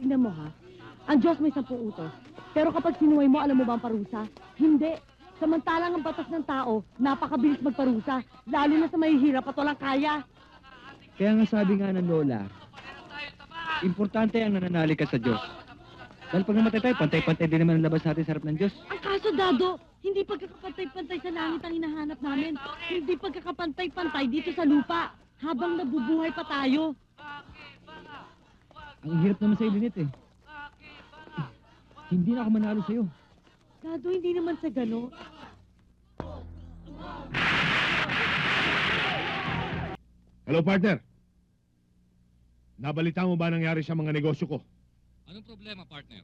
Tingnan mo ha. Ang Diyos may sampung utos. Pero kapag sinuway mo, alam mo ba ang parusa? Hindi. Samantalang ang batas ng tao, napakabilis magparusa. Lalo na sa mahihirap at walang kaya. Kaya nga sabi nga ng Lola, importante ang nananalig ka sa Diyos. Dahil pag namatay tayo, pantay-pantay din naman ang labas natin sa harap ng Diyos. Ang kaso, Dado, hindi pagkakapantay-pantay sa langit ang hinahanap namin. Hindi pagkakapantay-pantay dito sa lupa. Habang nabubuhay pa tayo. Ang hirap naman sa Linit eh. Hindi na ako manalo sa'yo. Dado, hindi naman sa gano. Hello, partner. Nabalita mo ba nangyari sa mga negosyo ko? Anong problema, partner?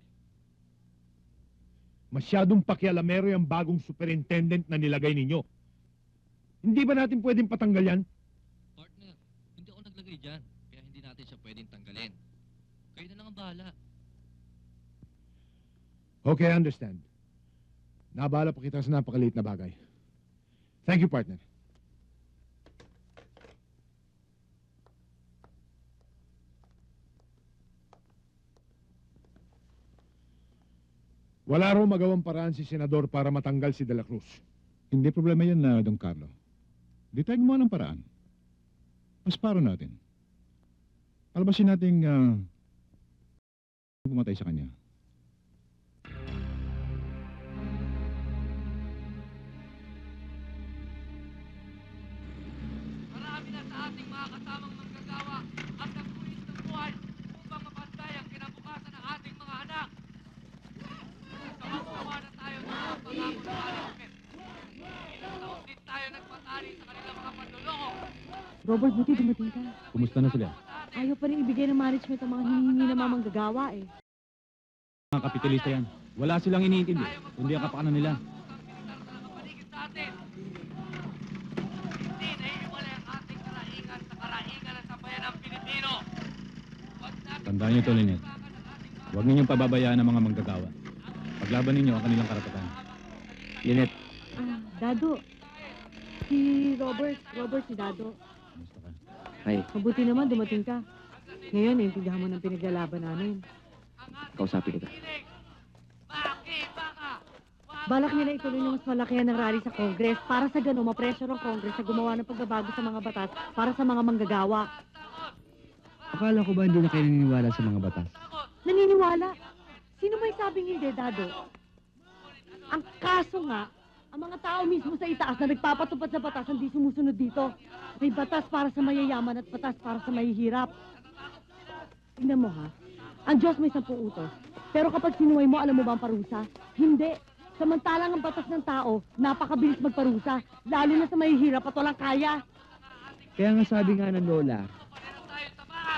Masyadong pakialamero yung bagong superintendent na nilagay ninyo. Hindi ba natin pwedeng patanggal yan? Partner, hindi ako naglagay dyan. Kaya hindi natin siya pwedeng tanggalin. Kayo na lang ang bahala. Okay, I understand. Nabala pa kita sa napakaliit na bagay. Thank you, partner. Wala raw magawang paraan si Senador para matanggal si De La Cruz. Hindi problema yan na, Don Carlo. Detect mo ng paraan. Mas paro natin. Palabasin nating ah, pumatay sa kanya. Marami na sa ating mga kasamang manggagawa ang nagpulis ng buhay upang mapantay ang kinabukasan ng ating mga anak. Kawawa na tayo sa mga pangako ng management. Ilang taon din tayo nagpatari sa kanilang mga panluloko. Robert, buti dumating ka. Kumusta na sila? Ayaw pa rin ibigay ng management ang mga hinihingi ng mga manggagawa eh. Mga kapitalista yan. Wala silang iniintindi, kundi ang kapakanan nila. Na Tandaan niyo to, Linet. Huwag ninyong pababayaan ang mga manggagawa. Paglaban ninyo ang kanilang karapatan. Linet, Ah, Dado. Si Robert. Robert, si Dado. Kumusta ka? ay, Mabuti naman dumating ka. Ngayon, naintindihan mo ng pinaglalaban namin. kausapin kita. Balak nila ituloy ng mas malakihan ng rally sa Congress para sa gano'n ma-pressure ang Congress na gumawa ng pagbabago sa mga batas para sa mga manggagawa. Akala ko ba hindi na kayo naniniwala sa mga batas? Naniniwala? Sino may sabing hindi, Dado? Ang kaso nga, ang mga tao mismo sa itaas na nagpapatupad sa batas hindi sumusunod dito. May batas para sa mayayaman at batas para sa mahihirap. Tingnan mo ha, ang Diyos may sampung utos. Pero kapag sinuway mo, alam mo ba ang parusa? Hindi. Samantalang ang batas ng tao, napakabilis magparusa. Lalo na sa mahihirap at walang kaya. Kaya nga sabi nga ng Lola,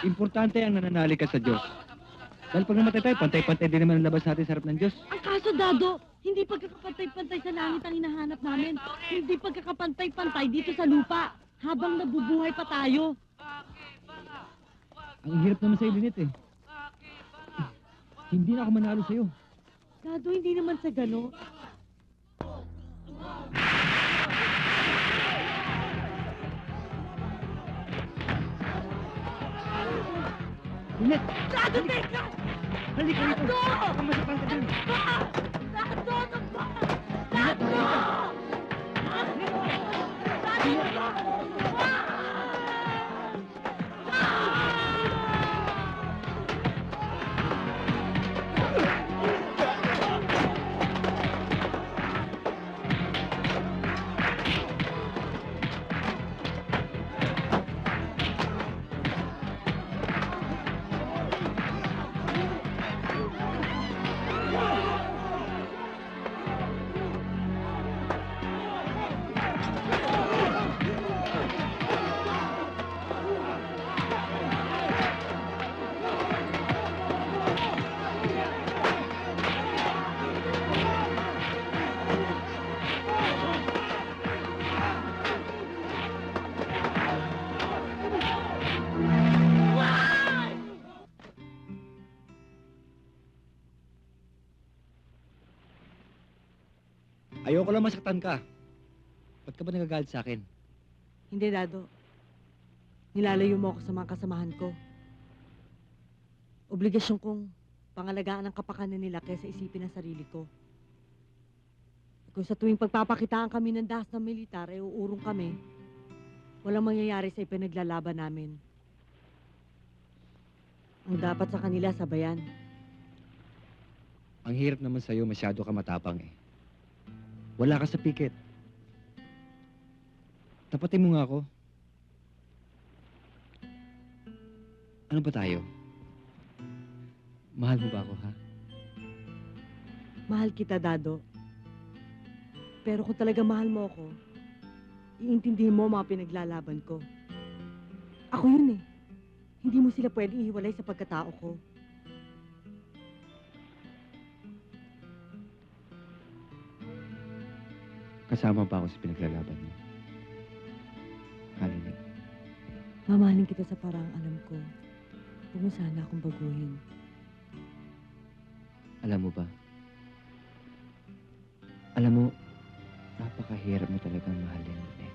importante ang nananalig ka sa Diyos. Dahil pag namatay tayo, pantay-pantay din naman ang labas natin sa harap ng Diyos. Ang kaso, Dado, hindi pagkakapantay-pantay sa langit ang hinahanap namin. Hindi pagkakapantay-pantay dito sa lupa. Habang nabubuhay pa tayo. Ang hirap naman sa Linit eh. Hindi na ako manalo sa'yo. Dado, hindi naman sa gano. Linit! Dado, teka! Halika rito! Dado! Kamasapang ka dyan! Dado, Ayoko lang masaktan ka. Ba't ka ba nagagalit sa akin? Hindi, Dado. Nilalayo mo ako sa mga kasamahan ko. Obligasyon kong pangalagaan ang kapakanan nila kaysa isipin ang sarili ko. Kung sa tuwing pagpapakitaan kami ng dahas ng militar, e uurong kami, walang mangyayari sa ipinaglalaban namin. Ang dapat sa kanila, sabayan. Ang hirap naman sa'yo, masyado ka matapang eh. Wala ka sa pikit. Tapatin mo nga ako. Ano ba tayo? Mahal mo ba ako, ha? Mahal kita, Dado. Pero kung talaga mahal mo ako, iintindihin mo mga pinaglalaban ko. Ako yun eh. Hindi mo sila pwedeng ihiwalay sa pagkatao ko. Kasama ba ako sa pinaglalaban mo? Halina. Mamahalin kita sa parang alam ko. Huwag mo sana akong baguhin. Alam mo ba? Alam mo, napakahirap mo talagang mahalin, eh.